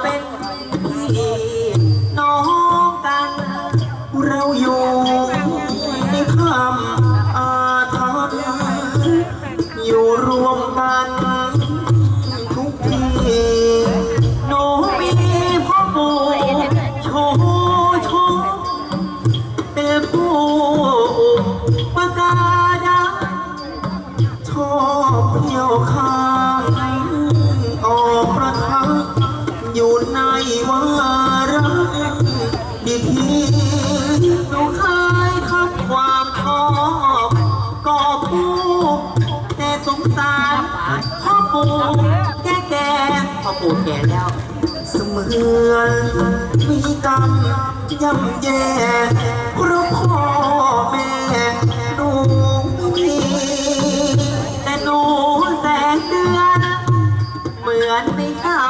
เป็นพี่น้องกัน เราอยู่ในถ้ำอาถรรพ์อยู่รวมกัน ทุกทีหนูมีพ่อปู่โชโชเป็นผู้ประกาศชอบเที่ยวข้างออก อยู่ในวาระดีทีหนูเคยทำความชอบก่อผู้แต่สงสารพ่อปู่แก่แก่พ่อปู่แก่แล้ว เสมือนมีกรรมย่ำแย่เพราะพ่อแม่ดูมีแต่หนูแสงเดือน เหมือนไม่เข้า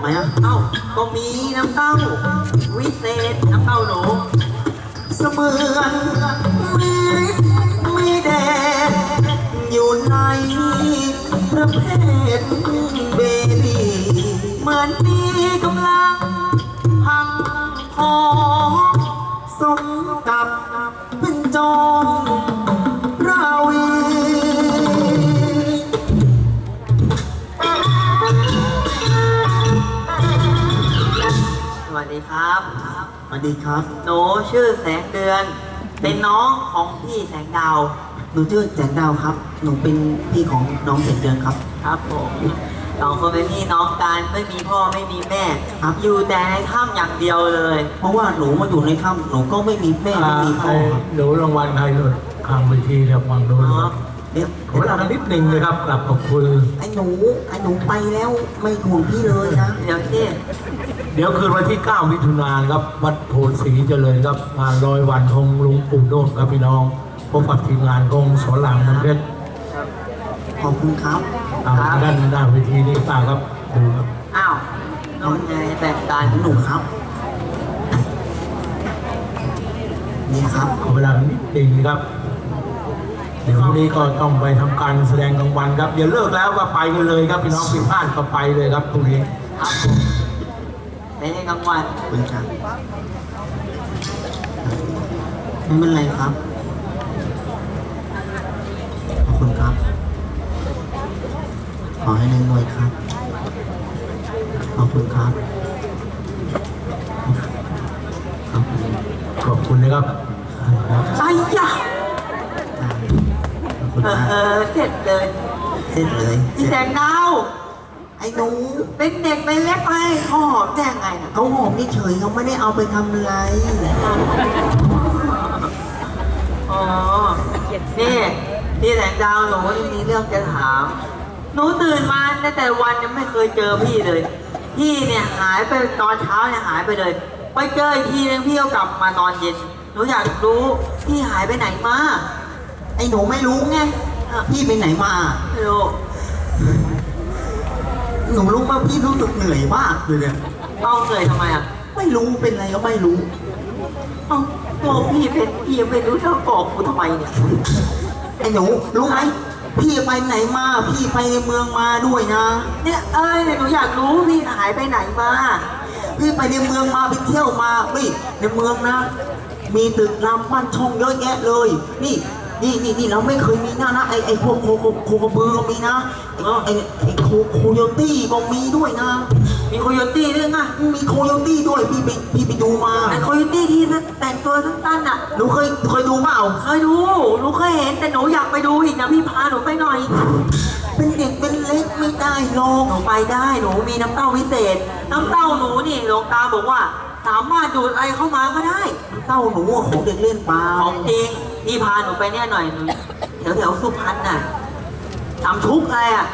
ทำไมอะเอ้าก็มีน้ำเต้า วิเศษน้ำเต้าหนูเสมือนมีมีแดดอยู่ในประเภทเบบีเหมือนมี ดีครับ สวัสดีครับ หนูชื่อแสงเดือน เป็นน้องของพี่แสงดาว หนูชื่อแสงดาวครับ หนูเป็นพี่ของน้องแสงเดือนครับ ครับผมสองคนเป็นพี่น้องกันไม่มีพ่อไม่มีแม่ครับอยู่แต่ในถ้ำอย่างเดียวเลย เพราะว่าหนูมาอยู่ในถ้ำหนูก็ไม่มีแม่ไม่มีพ่อครับเดี๋ยวรางวัลใครเลยข้างเวทีเรียกวังโดนอ๋อเดี๋ยวขอเวลากันนิดนึงเลยครับกลับขอบคุณไอ้หนูไอ้หนูไปแล้วไม่ห่วงพี่เลยนะ เดี๋ยวที่เดี๋ยวคืนวันที่ 9 มิถุนายนครับ วัดโพนศรีเจริญครับงานร้อยวันของลุงปู่โนนครับพี่น้องพบกับทีมงานของสอนรามน้ำเพชรขอบคุณครับตามด้านหน้าเวทีนี้ป้าครับดูครับอ้าวน้องไงแต่งกายหนูครับ นี่ครับขอเวลากันนิดนึงครับเดี๋ยวพรุ่งนี้ก็ต้องไปทำการแสดงกลางวันครับเดี๋ยวเลิกแล้วก็ไปกันเลยครับพี่น้องผิดพลาดก็ไปเลยครับพรุ่งนี้ครับผม ในในกลางวันขอบคุณครับไม่เป็นไรครับ ขอบคุณครับ ขอให้เล่นรวยครับ ขอบคุณครับ ขอบคุณขอบคุณนะครับไอ้ยะขอบคุณเออคเอรับอเสร็จเลย เสร็จเลยเสพี่ร็จแสงดาว ไอ้หนูเป็นเด็กเป็นเล็กไปเขาหอมได้ยังไงน่ะเขาหอมนี่เฉยเขาไม่ได้เอาไปทำอะไร อ๋อ นี่พี่แสงดาวหนูนี่มีเรื่องจะถาม หนูตื่นมาตั้งแต่วันยังไม่เคยเจอพี่เลย พี่เนี่ยหายไปตอนเช้าเนี่ยหายไปเลย ไปเจออีกทีนึงพี่ก็กลับมาตอนเย็น หนูอยากรู้พี่หายไปไหนมาไอ้หนูไม่รู้ไง พี่ไปไหนมาไม่รู้ หนูรู้ว่าพี่รู้สึกเหนื่อยมากเลยเนี่ยต้องเหนื่อยทำไมอะ ไม่รู้เป็นอะไรก็ไม่รู้ เอาตัวพี่เป็นพี่ยังไม่รู้เท่าบอกกูทำไมเนี่ยไอ้หนูรู้ไหมพี่ไปไหนมาพี่ไปเมืองมาด้วยนะ เนี่ยเอ้ยเนี่ยหนูอยากรู้พี่หายไปไหนมาพี่ไปในเมืองมาไปเที่ยวมานี่ในเมืองนะ มีตึกรามบ้านช่องเยอะแยะเลย นี่ นี่นี่นี่เราไม่เคยมีหน้านะไอไอพวกโคโคโคกระบือก็มีนะไอไอไอโคโคโยตี้ก็มีด้วยนะ มีโคโยตี้ด้วยไงมีโคโยตี้ด้วยพี่ไปพี่ไปดูมาไอโคโยตี้ที่แต่งตัวสั้นๆอะหนูเคยเคยดูเปล่าเคยดูหนูเคยเห็นแต่หนูอยากไปดูอีกนะพี่พาหนูไปหน่อย เป็นเด็กเป็นเล็กไม่ได้หรอกหนูไปได้หนูมีน้ำเต้าวิเศษ น้ำเต้าหนูนี่หลวงตาบอกว่า สามารถดูดอะไรเข้ามาก็ได้ เต้าหนูอะของเด็กเล่นเปล่าของจริง พี่พาหนูไปเนี่ยหน่อยแถวแถวๆสุพรรณน่ะสามชุกอะไรอะ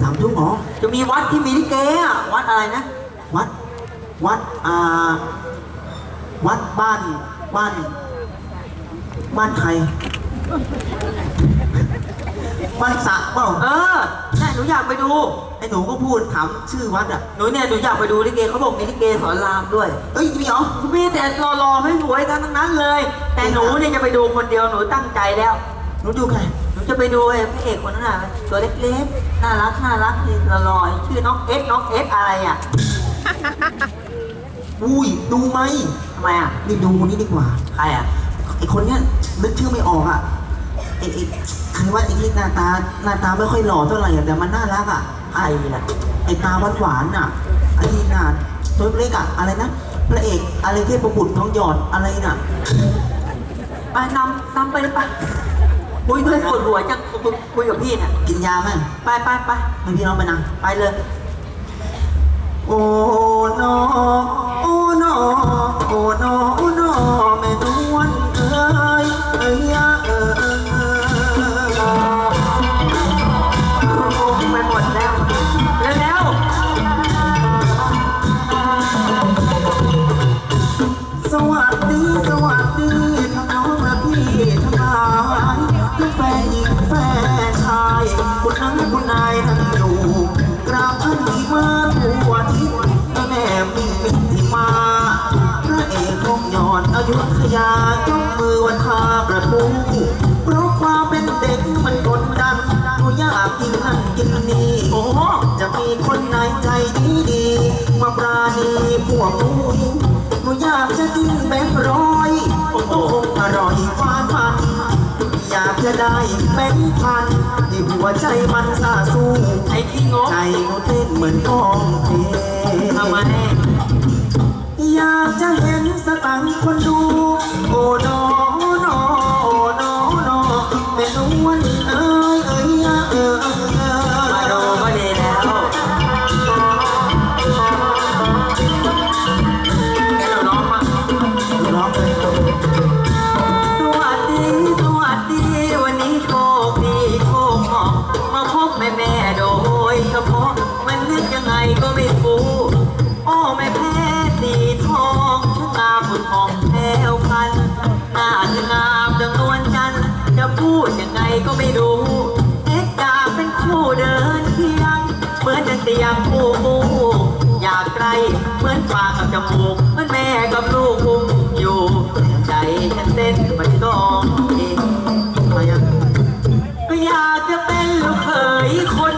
สามทุ่มหรอจะมีวัดที่มีลิเกอะวัดอะไรนะ วัด วัดอ่าวัดบ้าน บ้าน บ้านใคร บ้านสระเปล่าเออน่ะหนูอยากไปดู ไอ้หนูก็พูดถามชื่อวัดอะหนูเนี่ยหนูอยากไปดูลิเกเขาบอกมีลิเกสอนรามด้วยเอ้ยมีเหรอมีแต่รอๆไม่สวยๆทั้งนั้นเลย แต่หนูเนี่ยจะไปดูคนเดียวหนูตั้งใจแล้ว หนูดูใครหนูจะไปดูไอ้พระเอกคนนั้นน่ะตัวเล็กๆน่ารักน่ารักนี่หล่อๆชื่อน้องเอสน้องเอสอะไรอะอุ้ยดูไหมทำไมอะนี่ดูคนนี้ดีกว่า ใครอะไอคนเนี้ยนึกชื่อไม่ออกอะ ไอไอใครว่าไอที่หน้าตาหน้าตาไม่ค่อยหล่อเท่าไหร่อะแต่มันน่ารักอะใครล่ะไอ้ตาหวานหวานๆอะไอ้ที่หน้าตัวเล็กอะอะไรนะพระเอกอะไรเทพบุตรทองหยอดอะไรน่ะไปนำนำไปเลยไปคุยด้วยปวดหัวจะคุยกับพี่เนี่ยกินยาไหมไปไปไปให้พี่น้องไปนะไปเลย โอ้โนโอ้โนโอ้นโอ้น อายุทยายกมือวันทากระทูเพราะความเป็นเด็กมันกดดันหนูอยากกินนั่นกินนี่ๆโอ้โหจะมีคนไหนใจดีดีๆมาปราณีพวกหนูหนูอยากจะกินแบงค์ร้อยโอ้โหอร่อยกว่าพัน อยากจะได้แบงค์พันที่หัวใจมันซาสู้ไอ้ที่งกใจหนูเต้นเหมือนกองเพลงทำไม อยากจะเห็นสตังค์คนดู โอ้นอโนโอ้นโนเป็นวันเอ้ยเอ้ยเอ้ยเอ้ยเอ้ยมาโดูก็ดีแล้วแกเราน้องมาร้องสวัสดี สวัสดี วันนี้โชคดีโชคเหมาะมาพบแม่แม่โดยเฉพาะมันนึกยังไงก็ไม่รู้ เหมือนจะเตียงคู่มูอยากไกลเหมือนปากกับจมูกเหมือนแม่กับลูกคุมอยู่ใจฉันเต้นมันกองเองก็อยากจะเป็นลูกเขยคน